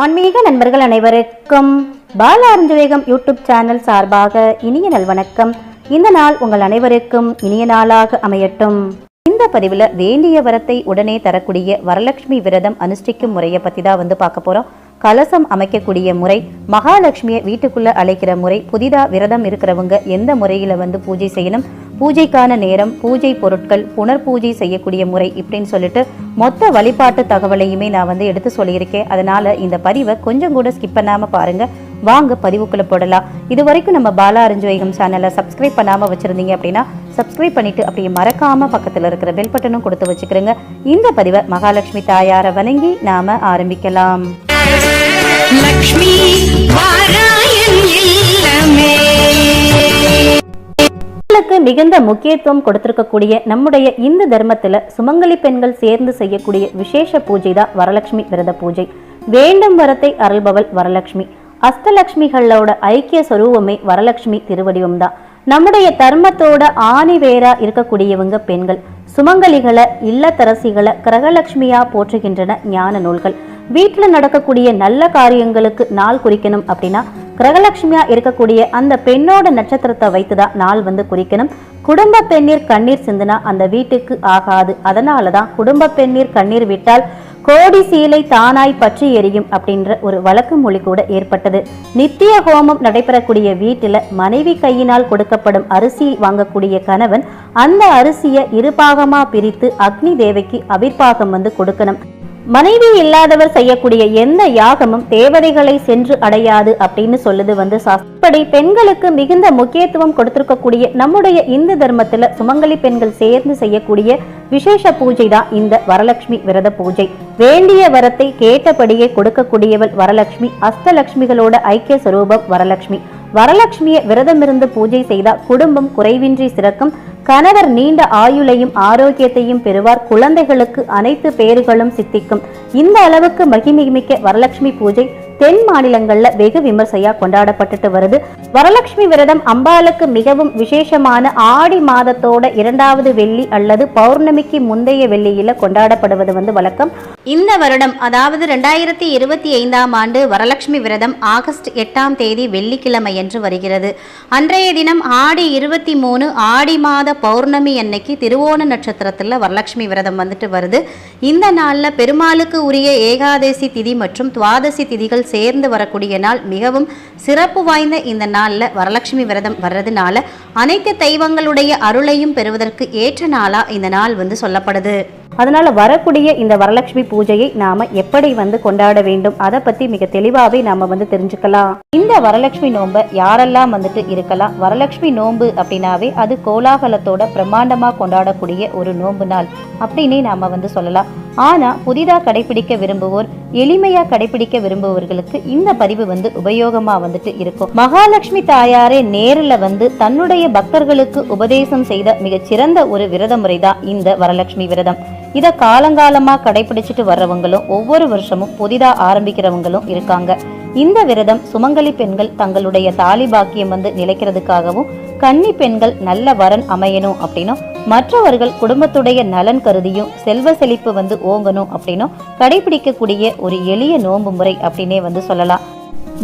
ஆன்மீக நண்பர்கள் அனைவருக்கும் பால அறிஞ்சவேகம் யூடியூப் சேனல் சார்பாக இனிய நல்வணக்கம் இந்த நாள் உங்கள் அனைவருக்கும் இனிய நாளாக அமையட்டும். இந்த பதிவில் வேண்டிய வரத்தை உடனே தரக்கூடிய வரலட்சுமி விரதம் அனுஷ்டிக்கும் முறையை பற்றி தான் வந்து பார்க்க போகிறோம் கலசம் அமைக்கக்கூடிய முறை மகாலட்சுமியை வீட்டுக்குள்ளே அழைக்கிற முறை புதிதாக விரதம் இருக்கிறவங்க எந்த முறையில் வந்து பூஜை செய்யணும் பூஜைக்கான நேரம் பூஜை பொருட்கள் புனர் பூஜை செய்யக்கூடிய முறை இப்படின்னு சொல்லிட்டு மொத்த வழிபாட்டு தகவலையுமே நான் வந்து எடுத்து சொல்லியிருக்கேன். அதனால இந்த பதிவை கொஞ்சம் கூட ஸ்கிப் பண்ணாமல் பாருங்க. வாங்க பதிவுக்குள்ள போடலாம். இது வரைக்கும் நம்ம பாலா அறிஞ்சுவைகம் சேனலை சப்ஸ்கிரைப் பண்ணாமல் வச்சுருந்தீங்க அப்படின்னா சப்ஸ்கிரைப் பண்ணிட்டு அப்படியே மறக்காம பக்கத்தில் இருக்கிற பெல் பட்டனும் கொடுத்து வச்சுக்கிறேங்க. இந்த பதிவை மகாலட்சுமி தாயாரை வணங்கி நாம ஆரம்பிக்கலாம். லக்ஷ்மி இல்லமே. பெண்களுக்கு மிகுந்த முக்கியத்துவம் கொடுத்திருக்கக்கூடிய நம்முடைய இந்து தர்மத்தில் சுமங்கலி பெண்கள் சேர்ந்து செய்யக்கூடிய விசேஷ பூஜை தான் வரலட்சுமி விரத பூஜை. வேண்டும் வரத்தை அருள்பவள் வரலட்சுமி. அஷ்டலட்சுமிகளோட ஐக்கிய சொரூபமே வரலட்சுமி திருவடிவம் தான். நம்முடைய தர்மத்தோட ஆணி வேரா இருக்கக்கூடியவங்க பெண்கள். சுமங்கலிகளை இல்லத்தரசிகளை கிரகலட்சுமியா போற்றுகின்றன ஞான நூல்கள். வீட்டில் நடக்கக்கூடிய நல்ல காரியங்களுக்கு நாள் குறிக்கணும் அப்படின்னா கிரகலட்சுமியா இருக்கக்கூடிய அந்த பெண்ணோட நட்சத்திரத்தை வைத்து தான் நாள் வந்து குறிக்கணும். குடும்ப பெண்ணீர் கண்ணீர் சிந்தினா அந்த வீட்டுக்கு ஆகாது. அதனால தான் குடும்ப பெண்ணீர் கண்ணீர் விட்டால் கோடி சீலை தானாய் பற்றி எரியும் அப்படின்ற ஒரு வழக்கு மொழி கூட ஏற்பட்டது. நித்திய ஹோமம் நடைபெறக்கூடிய வீட்டில் மனைவி கையினால் கொடுக்கப்படும் அரிசி வாங்கக்கூடிய கணவன் அந்த அரிசியை இருபாகமா பிரித்து அக்னி தேவைக்கு அபிர்பாகம் வந்து கொடுக்கணும். மனைவி இல்லாதவர் செய்யக்கூடிய எந்த யாகமும் தேவதைகளை சென்று அடையாது அப்படின்னு சொல்லுது வந்து சாஸ்திரப்படி பெண்களுக்கு மிகுந்த முக்கியத்துவம் கொடுத்திருக்கக்கூடிய நம்முடைய இந்து தர்மத்துல சுமங்கலி பெண்கள் சேர்ந்து செய்யக்கூடிய விசேஷ பூஜை தான் இந்த வரலட்சுமி விரத பூஜை. வேண்டிய வரத்தை கேட்டபடியே கொடுக்கக்கூடியவள் வரலட்சுமி அஷ்டலட்சுமிகளோட ஐக்கிய சுரூபம் வரலட்சுமி. வரலட்சுமியை விரதமிருந்து பூஜை செய்தால் குடும்பம் குறைவின்றி சிறக்கும். கணவர் நீண்ட ஆயுளையும் ஆரோக்கியத்தையும் பெறுவார். குழந்தைகளுக்கு அனைத்து பேறுகளும் சித்திக்கும். இந்த அளவுக்கு மகிமைமிக்க வரலட்சுமி பூஜை தென் மாநிலங்கள்ல வெகு விமர்சையா கொண்டாடப்பட்டுட்டு வருது. வரலட்சுமி விரதம் அம்பாளுக்கு மிகவும் விசேஷமான ஆடி மாதத்தோட இரண்டாவது வெள்ளி அல்லது பௌர்ணமிக்கு முந்தைய வெள்ளியில கொண்டாடப்படுவது வந்து வழக்கம். இந்த வருடம் அதாவது ரெண்டாயிரத்தி இருபத்தி ஐந்தாம் ஆண்டு வரலட்சுமி விரதம் ஆகஸ்ட் எட்டாம் தேதி வெள்ளிக்கிழமை என்று வருகிறது. அன்றைய தினம் ஆடி இருபத்தி மூணு ஆடி மாத பௌர்ணமி அன்னைக்கு திருவோண நட்சத்திரத்தில் வரலட்சுமி விரதம் வந்துட்டு வருது. இந்த நாளில் பெருமாளுக்கு உரிய ஏகாதசி திதி மற்றும் துவாதசி திதிகள் சேர்ந்து வரக்கூடிய நாள் மிகவும் சிறப்பு வாய்ந்த இந்த நாளில் வரலட்சுமி விரதம் வர்றதுனால அனைத்து தெய்வங்களுடைய அருளையும் பெறுவதற்கு ஏற்ற நாளாக இந்த நாள் வந்து சொல்லப்படுது. அதனால் வரக்கூடிய இந்த வரலட்சுமி பூஜையை நாம் எப்படி வந்து கொண்டாட வேண்டும் அதை பற்றி மிக தெளிவாகவே நாம் வந்து தெரிஞ்சுக்கலாம். இந்த வரலட்சுமி நோன்பை யாரெல்லாம் வந்துட்டு இருக்கலாம் வரலட்சுமி நோன்பு அப்படின்னாவே அது கோலாகலத்தோட பிரம்மாண்டமாக கொண்டாடக்கூடிய ஒரு நோன்பு நாள் அப்படின்னே நாம் வந்து சொல்லலாம். ஆனா புதிதா கடைபிடிக்க விரும்புவோர் எளிமையா கடைபிடிக்க விரும்புவர்களுக்கு இந்த பதிவு வந்து உபயோகமா வந்துட்டு இருக்கும். மகாலட்சுமி தாயாரே நேரில் வந்து தன்னுடைய பக்தர்களுக்கு உபதேசம் செய்த மிகச்சிறந்த ஒரு விரத முறை தான் இந்த வரலட்சுமி விரதம். இதை காலங்காலமா கடைபிடிச்சிட்டு வர்றவங்களும் ஒவ்வொரு வருஷமும் புதிதா ஆரம்பிக்கிறவங்களும் இருக்காங்க. இந்த விரதம் சுமங்கலி பெண்கள் தங்களுடைய தாலி பாக்கியம் வந்து நிலைக்கிறதுக்காகவும் கன்னி பெண்கள் நல்ல வரன் அமையணும் அப்படின்னும் மற்றவர்கள் குடும்பத்துடைய நலன் கருதியும் செல்வ செழிப்பு வந்து ஓங்கணும் அப்படின்னும் கடைபிடிக்கக்கூடிய ஒரு எளிய நோன்பு முறை அப்படின்னே வந்து சொல்லலாம்.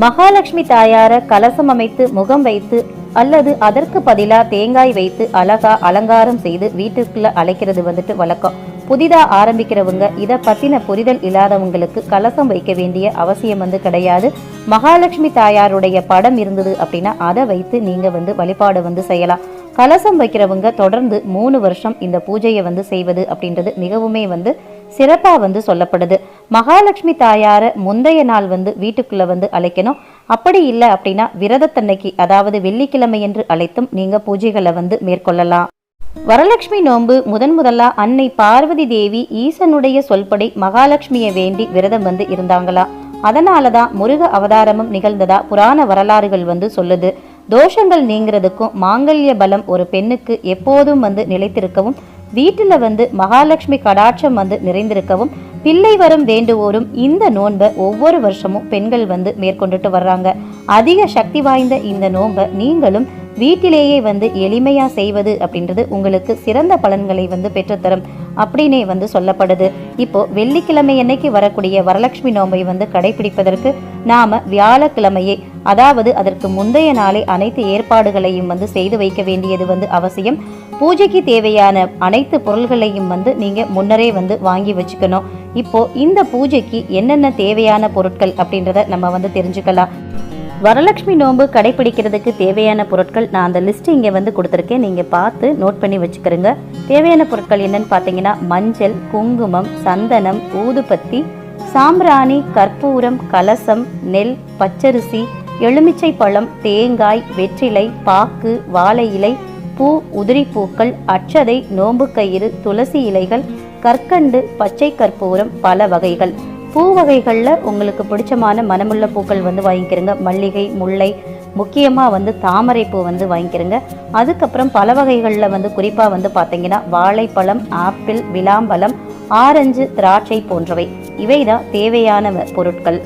மகாலட்சுமி தாயார கலசம் அமைத்து முகம் வைத்து அல்லது அதற்கு பதிலா தேங்காய் வைத்து அழகா அலங்காரம் செய்து வீட்டுக்குள்ள அழைக்கிறது வந்துட்டு வழக்கம். புதிதா ஆரம்பிக்கிறவங்க இதை பத்தின புரிதல் இல்லாதவங்களுக்கு கலசம் வைக்க வேண்டிய அவசியம் வந்து கிடையாது. மகாலட்சுமி தாயாருடைய படம் இருந்தது அப்படின்னா அதை வைத்து நீங்க வந்து வழிபாடு வந்து செய்யலாம். கலசம் வைக்கிறவங்க தொடர்ந்து மூணு வருஷம் இந்த பூஜையை வந்து செய்வது அப்படின்றது மிகவுமே வந்து சிறப்பா வந்து சொல்லப்படுது. மகாலட்சுமி தாயார முந்தைய நாள் வந்து வீட்டுக்குள்ள வந்து அழைக்கணும். அப்படி இல்லை அப்படின்னா விரதத்தன்னைக்கு அதாவது வெள்ளிக்கிழமை என்று அழைத்தும் நீங்க பூஜைகளை வந்து மேற்கொள்ளலாம். வரலட்சுமி நோன்பு முதன் முதலா அன்னை பார்வதி தேவி ஈசனுடைய சொல்படி மகாலட்சுமியை வேண்டி விரதம் வந்து இருந்தாங்களா? அதனாலதான் முருக அவதாரமும் நிகழ்ந்ததா புராண வரலாறுகள் வந்து சொல்லுது. தோஷங்கள் நீங்கிறதுக்கும் மாங்கல்ய பலம் ஒரு பெண்ணுக்கு எப்போதும் வந்து நிலைத்திருக்கவும் வீட்டில் வந்து மகாலட்சுமி கடாட்சம் வந்து நிறைந்திருக்கவும் பிள்ளை வரும் வேண்டுவோரும் இந்த நோன்பை ஒவ்வொரு வருஷமும் பெண்கள் வந்து மேற்கொண்டுட்டு வர்றாங்க. அதிக சக்தி வாய்ந்த இந்த நோன்பை நீங்களும் வீட்டிலேயே வந்து எளிமையாக செய்வது அப்படின்றது உங்களுக்கு சிறந்த பலன்களை வந்து பெற்றுத்தரும். அப்படின்னே வந்து சொல்லப்படுது. இப்போ வெள்ளிக்கிழமை அன்னைக்கு வரக்கூடிய வரலட்சுமி நோம்பை வந்து கடைபிடிப்பதற்கு நாம வியாழக்கிழமையே அதாவது அதற்கு முந்தைய நாளே அனைத்து ஏற்பாடுகளையும் வந்து செய்து வைக்க வேண்டியது வந்து அவசியம். பூஜைக்கு தேவையான அனைத்து பொருள்களையும் வந்து நீங்க முன்னரே வந்து வாங்கி வச்சுக்கணும். இப்போ இந்த பூஜைக்கு என்னென்ன தேவையான பொருட்கள் அப்படின்றத நம்ம வந்து தெரிஞ்சுக்கலாம். வரலட்சுமி நோன்பு கடைபிடிக்கிறதுக்கு தேவையான பொருட்கள் நான் அந்த லிஸ்ட் இங்கே வந்து கொடுத்துருக்கேன். நீங்கள் பார்த்து நோட் பண்ணி வச்சுக்கிறோங்க. தேவையான பொருட்கள் என்னன்னு பார்த்தீங்கன்னா மஞ்சள் குங்குமம் சந்தனம் ஊதுபத்தி சாம்பிராணி கற்பூரம் கலசம் நெல் பச்சரிசி எலுமிச்சை பழம் தேங்காய் வெற்றிலை பாக்கு வாழை இலை பூ உதிரிப்பூக்கள் அச்சதை நோம்பு கயிறு துளசி இலைகள் கற்கண்டு பச்சை கற்பூரம் பல வகைகள். பூ வகைகளில் உங்களுக்கு பிடிச்சமான மனமுள்ள பூக்கள் வந்து வாங்கிக்கிறங்க. மல்லிகை முல்லை முக்கியமாக வந்து தாமரை பூ வந்து வாங்கிக்கிறங்க. அதுக்கப்புறம் பல வகைகளில் வந்து குறிப்பாக வந்து பார்த்தீங்கன்னா வாழைப்பழம் ஆப்பிள் விளாம்பழம் ஆரஞ்சு திராட்சை போன்றவை. இவை தான் தேவையான வ- பொருட்கள்.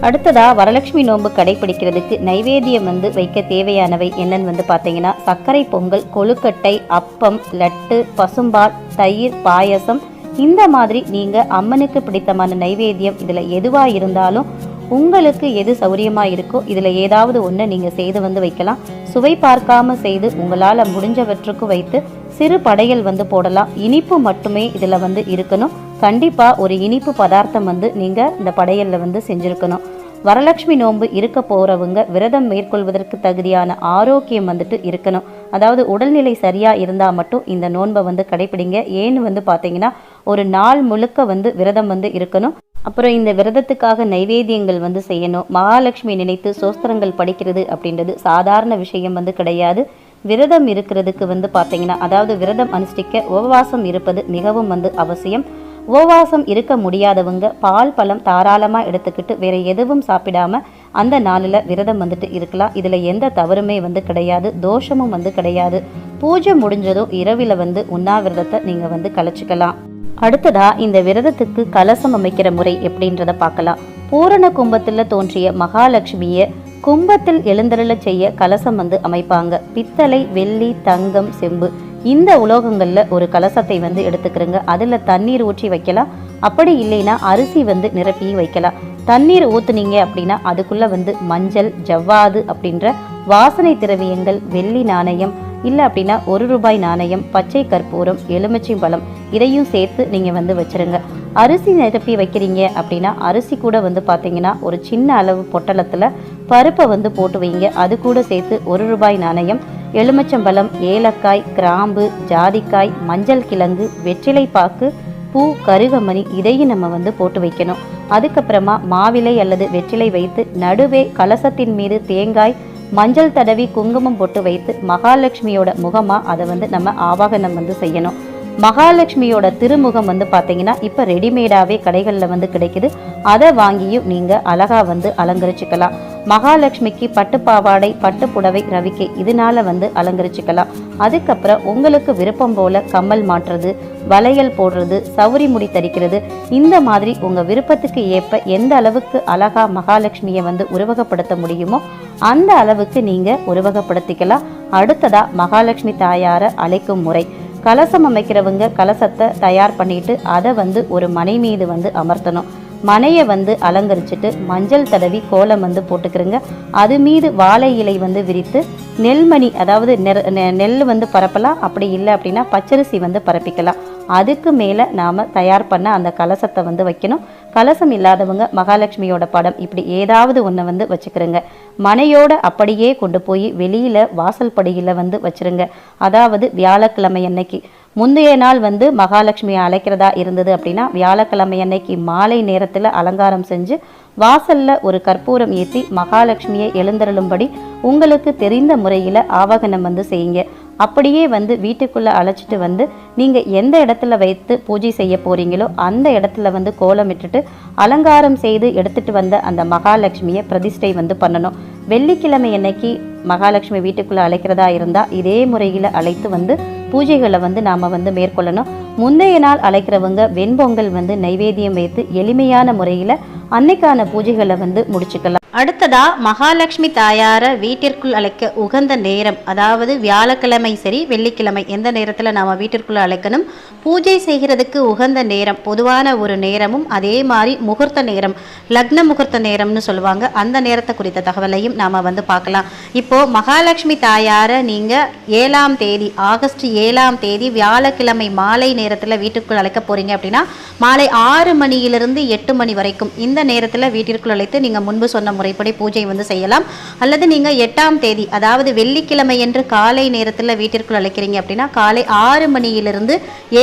அடுத்ததாக வரலட்சுமி நோன்பு கடைபிடிக்கிறதுக்கு நைவேத்தியம் வந்து வைக்க தேவையானவை என்னன்னு வந்து பார்த்தீங்கன்னா சர்க்கரை பொங்கல் கொழுக்கட்டை அப்பம் லட்டு பசும்பால் தயிர் பாயசம் இந்த மாதிரி நீங்க அம்மனுக்கு பிடித்தமான நைவேத்தியம் இதுல எதுவா இருந்தாலும் உங்களுக்கு எது சௌரியமா இருக்கோ இதுல ஏதாவது ஒன்று நீங்க செய்து வந்து வைக்கலாம். சுவை பார்க்காம செய்து உங்களால முடிஞ்சவற்றுக்கு வைத்து சிறு படையல் வந்து போடலாம். இனிப்பு மட்டுமே இதுல வந்து இருக்கணும். கண்டிப்பா ஒரு இனிப்பு பதார்த்தம் வந்து நீங்க இந்த படையல்ல வந்து செஞ்சிருக்கணும். வரலட்சுமி நோன்பு இருக்க போறவங்க விரதம் மேற்கொள்வதற்கு தகுதியான ஆரோக்கியம் வந்துட்டு இருக்கணும். அதாவது உடல்நிலை சரியா இருந்தா மட்டும் இந்த நோன்பை வந்து கடைபிடிங்க ஏன்னு வந்து பாத்தீங்கன்னா ஒரு நாள் முழுக்க வந்து விரதம் வந்து இருக்கணும். அப்புறம் இந்த விரதத்துக்காக நைவேத்தியங்கள் வந்து செய்யணும். மகாலட்சுமி நினைத்து சோஸ்திரங்கள் படிக்கிறது அப்படின்றது சாதாரண விஷயம் வந்து கிடையாது. விரதம் இருக்கிறதுக்கு வந்து பார்த்தீங்கன்னா அதாவது விரதம் அனுஷ்டிக்க உபவாசம் இருப்பது மிகவும் வந்து அவசியம். உபவாசம் இருக்க முடியாதவங்க பால் பழம் தாராளமாக எடுத்துக்கிட்டு வேற எதுவும் சாப்பிடாம அந்த நாளில் விரதம் வந்துட்டு இருக்கலாம். இதில் எந்த தவறுமே வந்து கிடையாது. தோஷமும் வந்து கிடையாது. பூஜை முடிஞ்சதும் இரவில் வந்து உண்ணாவிரதத்தை நீங்கள் வந்து கலைச்சிக்கலாம். அடுத்ததா இந்த விரதத்துக்கு கலசம் அமைக்கிற முறை எப்படின்றத பார்க்கலாம். பூரண கும்பத்தில் தோன்றிய மகாலட்சுமியை கும்பத்தில் எழுந்தருள செய்ய கலசம் வந்து அமைப்பாங்க. பித்தளை வெள்ளி தங்கம் செம்பு. இந்த உலோகங்களில் ஒரு கலசத்தை வந்து எடுத்துக்கிறங்க. அதில் தண்ணீர் ஊற்றி வைக்கலாம். அப்படி இல்லைன்னா அரிசி வந்து நிரப்பி வைக்கலாம். தண்ணீர் ஊற்றுனீங்க அப்படின்னா அதுக்குள்ளே வந்து மஞ்சள் ஜவ்வாது அப்படின்ற வாசனை திரவியங்கள் வெள்ளி நாணயம் இல்லை அப்படின்னா ஒரு ரூபாய் நாணயம் பச்சை கற்பூரம் எலுமிச்சை பழம் இதையும் சேர்த்து நீங்கள் வந்து வச்சிருங்க. அரிசி நிரப்பி வைக்கிறீங்க அப்படின்னா அரிசி கூட வந்து பார்த்தீங்கன்னா ஒரு சின்ன அளவு பொட்டலத்தில் பருப்பை வந்து போட்டு வைங்க. அது கூட சேர்த்து ஒரு ரூபாய் நாணயம் எலுமிச்சம்பழம் ஏலக்காய் கிராம்பு ஜாதிக்காய் மஞ்சள் கிழங்கு வெற்றிலை பாக்கு பூ கருகமணி இதையும் நம்ம வந்து போட்டு வைக்கணும். அதுக்கப்புறமா மாவிலை அல்லது வெற்றிலை வைத்து நடுவே கலசத்தின் மீது தேங்காய் மஞ்சள் தடவி குங்குமம் போட்டு வைத்து மகாலட்சுமியோட முகமா அதை வந்து நம்ம ஆவாகனம் வந்து செய்யணும். மகாலட்சுமியோட திருமுகம் வந்து பார்த்தீங்கன்னா இப்போ ரெடிமேடாகவே கடைகளில் வந்து கிடைக்குது. அதை வாங்கியும் நீங்கள் அழகா வந்து அலங்கரிச்சுக்கலாம். மகாலட்சுமிக்கு பட்டு பாவாடை பட்டு புடவை ரவிக்கை இதனால வந்து அலங்கரிச்சுக்கலாம். அதுக்கப்புறம் உங்களுக்கு விருப்பம் போல கம்மல் மாட்டுறது வளையல் போடுறது சௌரி முடி தரிக்கிறது இந்த மாதிரி உங்க விருப்பத்துக்கு ஏற்ப எந்த அளவுக்கு அழகா மகாலட்சுமியை வந்து உருவகப்படுத்த முடியுமோ அந்த அளவுக்கு நீங்க உருவகப்படுத்திக்கலாம். அடுத்ததா மகாலட்சுமி தாயாரை அழைக்கும் முறை. கலசம் அமைக்கிறவங்க கலசத்தை தயார் பண்ணிட்டு அதை வந்து ஒரு மனை மீது வந்து அமர்த்தணும். மனையை வந்து அலங்கரிச்சுட்டு மஞ்சள் தடவி கோலம் வந்து போட்டுக்கிறங்க. அது மீது வாழை இலை வந்து விரித்து நெல்மணி அதாவது நெ- நெல் வந்து பரப்பலாம். அப்படி இல்லை அப்படின்னா பச்சரிசி வந்து பரப்பிக்கலாம். அதுக்கு மேலே நாம் தயார் பண்ண அந்த கலசத்தை வந்து வைக்கணும். கலசம் இல்லாதவங்க மகாலட்சுமியோட படம் இப்படி ஏதாவது ஒன்றை வந்து வச்சுக்கிறேங்க. மனையோட அப்படியே கொண்டு போய் வெளியில் வாசல் படியில் வந்து வச்சிருங்க. அதாவது வியாழக்கிழமை அன்னைக்கு. முந்தைய நாள் வந்து மகாலட்சுமியை அழைக்கிறதா இருந்தது அப்படின்னா வியாழக்கிழமை அன்னைக்கு மாலை நேரத்தில் அலங்காரம் செஞ்சு வாசல்ல ஒரு கற்பூரம் ஏற்றி மகாலட்சுமியை எழுந்தருளும்படி உங்களுக்கு தெரிந்த முறையில் ஆவாகனம் வந்து செய்யுங்க. அப்படியே வந்து வீட்டுக்குள்ள அழைச்சிட்டு வந்து நீங்க எந்த இடத்துல வைத்து பூஜை செய்ய போறீங்களோ அந்த இடத்துல வந்து கோலமிட்டுட்டு அலங்காரம் செய்து எடுத்துட்டு வந்த அந்த மகாலட்சுமியை பிரதிஷ்டை வந்து பண்ணணும். வெள்ளிக்கிழமை அன்னைக்கு மகாலட்சுமி வீட்டுக்குள்ளே அழைக்கிறதா இருந்தால் இதே முறையில் அழைத்து வந்து பூஜைகளை வந்து நாம் வந்து மேற்கொள்ளணும். முந்தைய நாள் அழைக்கிறவங்க வெண்பொங்கல் வந்து நைவேத்தியம் வைத்து எளிமையான முறையில் அன்னைக்கான பூஜைகளை வந்து முடிச்சுக்கலாம். அடுத்ததா மகாலட்சுமி தாயார வீட்டிற்குள் அழைக்க உகந்த நேரம். அதாவது வியாழக்கிழமை சரி வெள்ளிக்கிழமை எந்த நேரத்தில் நாம் வீட்டிற்குள் அழைக்கணும்? பூஜை செய்கிறதுக்கு உகந்த நேரம் பொதுவான ஒரு நேரமும் அதே மாதிரி முகூர்த்த நேரம் லக்ன முகூர்த்த நேரம்னு சொல்லுவாங்க. அந்த நேரத்தை குறித்த தகவலையும் நாம் வந்து பார்க்கலாம். இப்போ மகாலட்சுமி தாயார நீங்கள் ஏழாம் தேதி ஆகஸ்ட் ஏழாம் தேதி வியாழக்கிழமை மாலை நேரத்தில் வீட்டுக்குள் அழைக்க போறீங்க அப்படின்னா மாலை ஆறு மணியிலிருந்து எட்டு மணி வரைக்கும் இந்த நேரத்தில் வீட்டிற்குள் அழைத்து நீங்கள் முன்பு சொன்ன முறைப்படி பூஜை வந்து செய்யலாம். அல்லது நீங்கள் எட்டாம் தேதி அதாவது வெள்ளிக்கிழமை என்று காலை நேரத்தில் வீட்டிற்குள் அழைக்கிறீங்க அப்படின்னா காலை ஆறு மணியிலிருந்து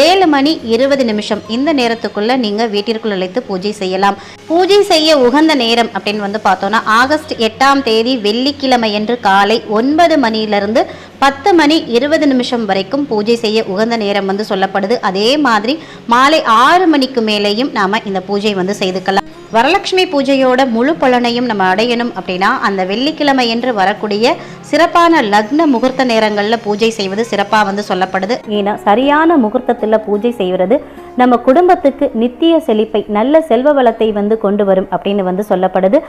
ஏழு மணி இருபது நிமிஷம் இந்த நேரத்துக்குள்ள நீங்கள் வீட்டிற்குள் அழைத்து பூஜை செய்யலாம். பூஜை செய்ய உகந்த நேரம் அப்படின்னு வந்து பார்த்தோம்னா ஆகஸ்ட் எட்டாம் தேதி வெள்ளிக்கிழமை என்று காலை ஒன்பது மணியிலிருந்து பத்து மணி இருபது நிமிஷம் வரைக்கும் பூஜை செய்ய உகந்த நேரம் வந்து சொல்லப்படுது. அதே மாதிரி மாலை ஆறு மணிக்கு மேலேயும் நாம இந்த பூஜை வந்து செய்துக்கலாம். வரலட்சுமி பூஜையோட முழு பலனையும் நம்ம அடையணும் அப்படின்னா அந்த வெள்ளிக்கிழமை என்று வரக்கூடிய சிறப்பான லக்ன முகூர்த்த நேரங்களில் பூஜை செய்வது சிறப்பாக வந்து சொல்லப்படுது. ஏன்னா சரியான முகூர்த்தத்தில் பூஜை செய்வது நம்ம குடும்பத்துக்கு நித்திய செழிப்பை நல்ல செல்வ வளத்தை வந்து கொண்டு வரும் அப்படின்னு வந்து சொல்லப்படுது.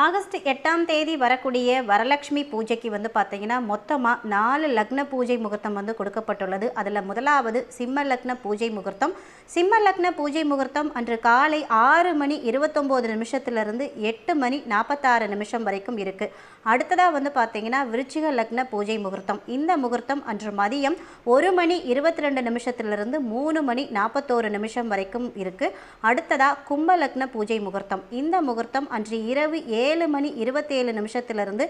ஆகஸ்ட் எட்டாம் தேதி வரக்கூடிய வரலட்சுமி பூஜைக்கு வந்து பார்த்தீங்கன்னா மொத்தமாக நாலு லக்ன பூஜை முகூர்த்தம் வந்து கொடுக்கப்பட்டுள்ளது. அதில் முதலாவது சிம்ம லக்ன பூஜை முகூர்த்தம். சிம்ம லக்ன பூஜை முகூர்த்தம் அன்று காலை ஆறு மணி இருபத்தொம்போது நிமிஷத்துலேருந்து எட்டு மணி நாற்பத்தாறு நிமிஷம் வரைக்கும் இருக்குது அடுத்ததாக வந்து பார்த்தீங்கன்னா விருச்சிக லக்ன பூஜை முகூர்த்தம். இந்த முகூர்த்தம் அன்று மதியம் ஒரு மணி இருபத்தி ரெண்டு நிமிஷத்துலேருந்து மூணு மணி நாற்பத்தோரு நிமிஷம் வரைக்கும் இருக்குது அடுத்ததாக கும்ப லக்ன பூஜை முகூர்த்தம். இந்த முகூர்த்தம் அன்று இரவு ஏ ஏழு மணி இருபத்தேழு நிமிஷத்துலேருந்து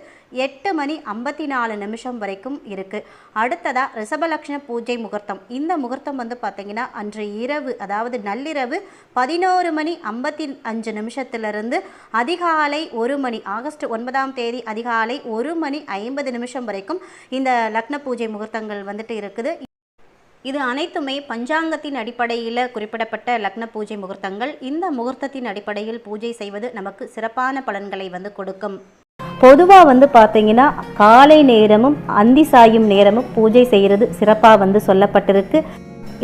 எட்டு மணி ஐம்பத்தி நாலு நிமிஷம் வரைக்கும் இருக்குது அடுத்ததாக ரிஷபலக்ஷ்ண பூஜை முகூர்த்தம். இந்த முகூர்த்தம் வந்து பார்த்திங்கன்னா அன்று இரவு அதாவது நள்ளிரவு பதினோரு மணி ஐம்பத்தி அஞ்சு நிமிஷத்துலேருந்து அதிகாலை ஒரு மணி ஆகஸ்ட் ஒன்பதாம் தேதி அதிகாலை ஒரு மணி ஐம்பது நிமிஷம் வரைக்கும் இந்த லக்ன பூஜை முகூர்த்தங்கள் வந்துட்டு இருக்குது. இது அனைத்துமே பஞ்சாங்கத்தின் அடிப்படையில் குறிப்பிடப்பட்ட லக்ன பூஜை முகூர்த்தங்கள். இந்த முகூர்த்தத்தின் அடிப்படையில் பூஜை செய்வது நமக்கு சிறப்பான பலன்களை வந்து கொடுக்கும். பொதுவாக வந்து பார்த்தீங்கன்னா காலை நேரமும் அந்தி சாயும் நேரமும் பூஜை செய்கிறது சிறப்பாக வந்து சொல்லப்பட்டிருக்கு.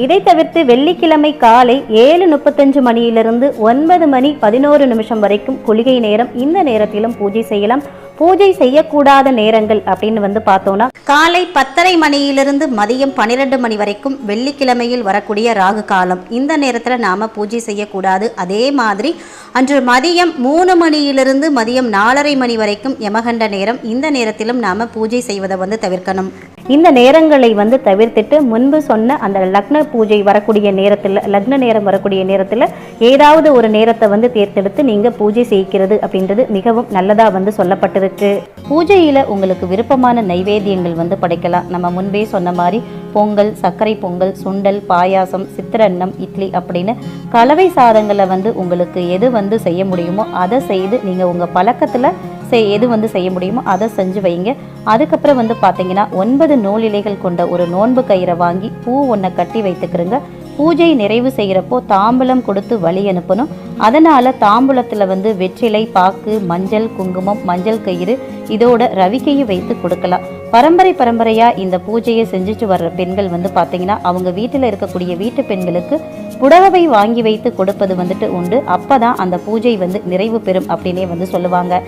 இதை தவிர்த்து வெள்ளிக்கிழமை காலை ஏழு முப்பத்தஞ்சு மணியிலிருந்து ஒன்பது மணி பதினோரு நிமிஷம் வரைக்கும் குளிகை நேரம் இந்த நேரத்திலும் பூஜை செய்யலாம். பூஜை செய்யக்கூடாத நேரங்கள் அப்படின்னு வந்து பார்த்தோம்னா காலை பத்தரை மணியிலிருந்து மதியம் பன்னிரெண்டு மணி வரைக்கும் வெள்ளிக்கிழமையில் வரக்கூடிய ராகு காலம். இந்த நேரத்தில் நாம் பூஜை செய்யக்கூடாது. அதே மாதிரி அன்று மதியம் மூணு மணியிலிருந்து மதியம் நாலரை மணி வரைக்கும் யமகண்ட நேரம். இந்த நேரத்திலும் நாம் பூஜை செய்வதை வந்து தவிர்க்கணும். இந்த நேரங்களை வந்து தவிர்த்துட்டு முன்பு சொன்ன அந்த லக்ன பூஜை வரக்கூடிய நேரத்தில் லக்ன நேரம் வரக்கூடிய நேரத்தில் ஏதாவது ஒரு நேரத்தை வந்து தேர்ந்தெடுத்து நீங்கள் பூஜை செய்கிறது அப்படின்றது மிகவும் நல்லதாக வந்து சொல்லப்பட்டிருக்கு. பூஜையில் உங்களுக்கு விருப்பமான நைவேத்தியங்கள் வந்து படைக்கலாம். நம்ம முன்பே சொன்ன மாதிரி பொங்கல் சர்க்கரை பொங்கல் சுண்டல் பாயாசம் சித்திரன்னம் இட்லி அப்படின்னு கலவை சாதங்களை வந்து உங்களுக்கு எது வந்து செய்ய முடியுமோ அதை செய்து நீங்கள் உங்கள் பழக்கத்தில் செய் எது வந்து செய்ய முடியுமோ அதை செஞ்சு வைங்க. அதுக்கப்புறம் வந்து பார்த்தீங்கன்னா ஒன்பது நூல் இலைகள் கொண்ட ஒரு நோன்பு கயிறை வாங்கி பூ ஒன்றை கட்டி வைத்துக்கிறங்க பூஜை நிறைவு செய்கிறப்போ தாம்பூலம் கொடுத்து வழி அனுப்பணும். அதனால் தாம்பூலத்தில் வந்து வெற்றிலை பாக்கு மஞ்சள் குங்குமம் மஞ்சள் கயிறு இதோட ரவிக்கையும் வைத்து கொடுக்கலாம். பரம்பரை பரம்பரையாக இந்த பூஜையை செஞ்சுட்டு வர்ற பெண்கள் வந்து பார்த்தீங்கன்னா அவங்க வீட்டில் இருக்கக்கூடிய வீட்டு பெண்களுக்கு புடவை வாங்கி வைத்து கொடுப்பது வந்துட்டு உண்டு. அப்போ தான் அந்த பூஜை வந்து நிறைவு பெறும் அப்படின்னே வந்து சொல்லுவாங்க.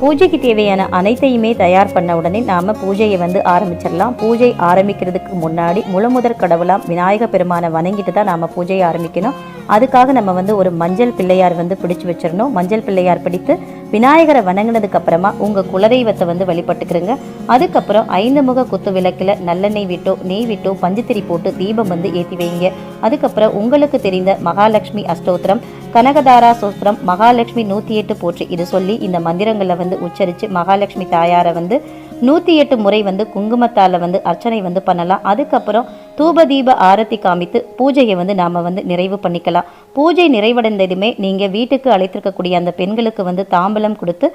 பூஜைக்கு தேவையான அனைத்தையுமே தயார் பண்ண உடனே நாம் பூஜையை வந்து ஆரம்பிச்சிடலாம். பூஜை ஆரம்பிக்கிறதுக்கு முன்னாடி முழுமுதற் கடவுளாம் விநாயக பெருமானை வணங்கிட்டு தான் நாம் பூஜையை ஆரம்பிக்கணும். அதுக்காக நம்ம வந்து ஒரு மஞ்சள் பிள்ளையார் வந்து பிடிச்சி வச்சிடணும். மஞ்சள் பிள்ளையார் பிடித்து விநாயகரை வணங்கினதுக்கு அப்புறமா உங்கள் குலதெய்வத்தை வந்து வழிபட்டுக்கிறங்க. அதுக்கப்புறம் ஐந்து முக குத்து விளக்கில் நல்லெண்ணெய் விட்டோ நெய் விட்டோ பஞ்சுத்திரி போட்டு தீபம் வந்து ஏற்றி வைங்க. அதுக்கப்புறம் உங்களுக்கு தெரிந்த மகாலட்சுமி அஷ்டோத்திரம் கனகதாரா சோஸ்திரம் மகாலட்சுமி நூற்றி எட்டு போற்றி இது சொல்லி இந்த மந்திரங்களை வந்து உச்சரித்து மகாலட்சுமி தாயாரை வந்து நூற்றி எட்டு முறை வந்து குங்குமத்தால் வந்து அர்ச்சனை வந்து பண்ணலாம். அதுக்கப்புறம் தூபதீப ஆரத்தி காமித்து பூஜையை வந்து நாம் வந்து நிறைவு பண்ணிக்கலாம். பூஜை நிறைவடைந்ததுமே நீங்கள் வீட்டுக்கு அழைத்திருக்கக்கூடிய அந்த பெண்களுக்கு வந்து தாம்பலம் கொடுத்து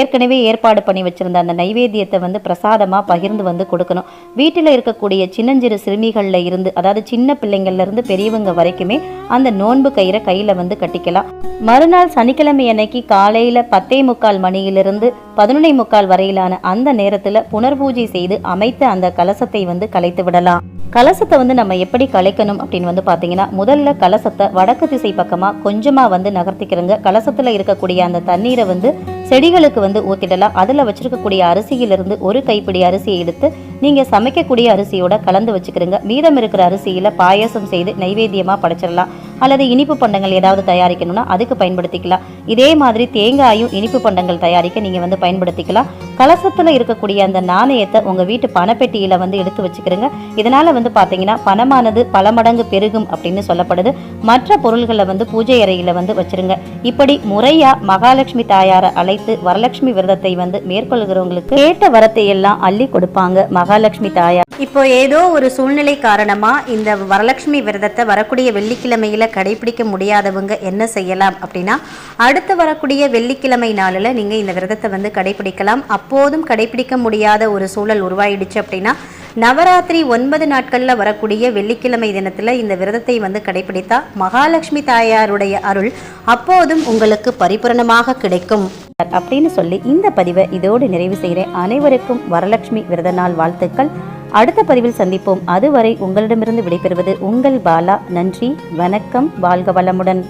ஏற்கனவே ஏற்பாடு பண்ணி வச்சுருந்த அந்த நைவேத்தியத்தை வந்து பிரசாதமாக பகிர்ந்து வந்து கொடுக்கணும். வீட்டில் இருக்கக்கூடிய சின்னஞ்சிறு சிறுமிகளில் இருந்து அதாவது சின்ன பிள்ளைங்கள்லேருந்து பெரியவங்க வரைக்குமே அந்த நோன்பு கயிறை கையில் வந்து கட்டிக்கலாம். மறுநாள் சனிக்கிழமை அன்னைக்கு காலையில் பத்தே முக்கால் மணியிலிருந்து பதினொன்னே முக்கால் வரையிலான அந்த நேரத்தில் புனர்பூஜை செய்து அமைத்த அந்த கலசத்தை வந்து கலைத்து விடலாம். கலசத்தை வந்து நம்ம எப்படி கலைக்கணும் அப்படின்னு வந்து பார்த்தீங்கன்னா முதல்ல கலசத்தை வடக்கு திசை பக்கமாக கொஞ்சமாக வந்து நகர்த்திக்கிறங்க. கலசத்தில் இருக்கக்கூடிய அந்த தண்ணீரை வந்து செடிகளுக்கு வந்து ஊற்றிடலாம் அதில் வச்சிருக்கக்கூடிய அரிசியிலிருந்து ஒரு கைப்பிடி அரிசியை எடுத்து நீங்கள் சமைக்கக்கூடிய அரிசியோட கலந்து வச்சுக்கிறங்க. மீதம் இருக்கிற அரிசியில் பாயாசம் செய்து நைவேத்தியமாக படைச்சிடலாம். அல்லது இனிப்பு பண்டங்கள் ஏதாவது தயாரிக்கணும்னா அதுக்கு பயன்படுத்திக்கலாம். இதே மாதிரி தேங்காயும் இனிப்பு பண்டங்கள் தயாரிக்க நீங்கள் வந்து பயன்படுத்திக்கலாம். கலசத்தில் இருக்கக்கூடிய அந்த நாணயத்தை உங்கள் வீட்டு பணப்பெட்டியில் வந்து எடுத்து வச்சுக்கிறங்க. இதனால் வந்து பார்த்தீங்கன்னா பணமானது பல மடங்கு பெருகும் அப்படின்னு சொல்லப்படுது. மற்ற பொருள்களை வந்து பூஜை அறையில் வந்து வச்சிருங்க. இப்படி முறையாக மகாலட்சுமி தாயாரை அழைத்து வரலட்சுமி விரதத்தை வந்து மேற்கொள்கிறவங்களுக்கு கேட்ட வரத்தை எல்லாம் அள்ளி கொடுப்பாங்க மகாலட்சுமி தாயார். இப்போ ஏதோ ஒரு சூழ்நிலை காரணமா இந்த வரலட்சுமி விரதத்தை வரக்கூடிய வெள்ளிக்கிழமையில கடைபிடிக்க முடியாதவங்க என்ன செய்யலாம் அப்படின்னா அடுத்து வரக்கூடிய வெள்ளிக்கிழமை நாளில் நீங்க இந்த விரதத்தை வந்து கடைபிடிக்கலாம். அப்போதும் கடைபிடிக்க முடியாத ஒரு சூழல் உருவாயிடுச்சு அப்படின்னா நவராத்திரி ஒன்பது நாட்களில் வரக்கூடிய வெள்ளிக்கிழமை தினத்தில் இந்த விரதத்தை வந்து கடைபிடித்தா மகாலட்சுமி தாயாருடைய அருள் அப்போதும் உங்களுக்கு பரிபூரணமாக கிடைக்கும். அப்படின்னு சொல்லி இந்த பதிவை இதோடு நிறைவு செய்கிறேன். அனைவருக்கும் வரலட்சுமி விரத நாள் வாழ்த்துக்கள். அடுத்த பதிவில் சந்திப்போம். அதுவரை உங்களிடமிருந்து விடைபெறுவது உங்கள் பாலா. நன்றி வணக்கம் வாழ்க வளமுடன்.